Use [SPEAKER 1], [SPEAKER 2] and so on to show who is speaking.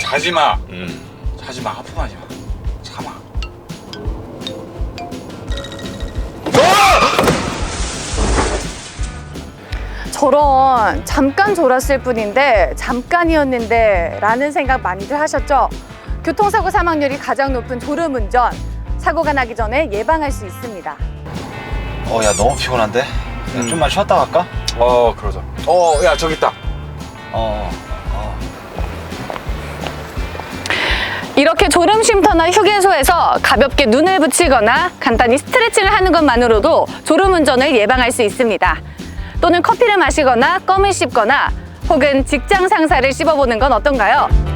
[SPEAKER 1] 자지마
[SPEAKER 2] 음.
[SPEAKER 1] 자지마 하품하지 마 참아
[SPEAKER 3] 저런 잠깐 졸았을 뿐인데 잠깐이었는데 라는 생각 많이들 하셨죠? 교통사고 사망률이 가장 높은 졸음운전 사고가 나기 전에 예방할 수 있습니다.
[SPEAKER 2] 어, 야, 너무 피곤한데? 야,
[SPEAKER 1] 음.
[SPEAKER 2] 좀만 쉬었다 갈까?
[SPEAKER 1] 어 그러자 어야 저기 있다
[SPEAKER 2] 어, 어.
[SPEAKER 3] 이렇게 졸음 쉼터나 휴게소에서 가볍게 눈을 붙이거나 간단히 스트레칭을 하는 것만으로도 졸음 운전을 예방할 수 있습니다. 또는 커피를 마시거나 껌을 씹거나 혹은 직장 상사를 씹어보는 건 어떤가요?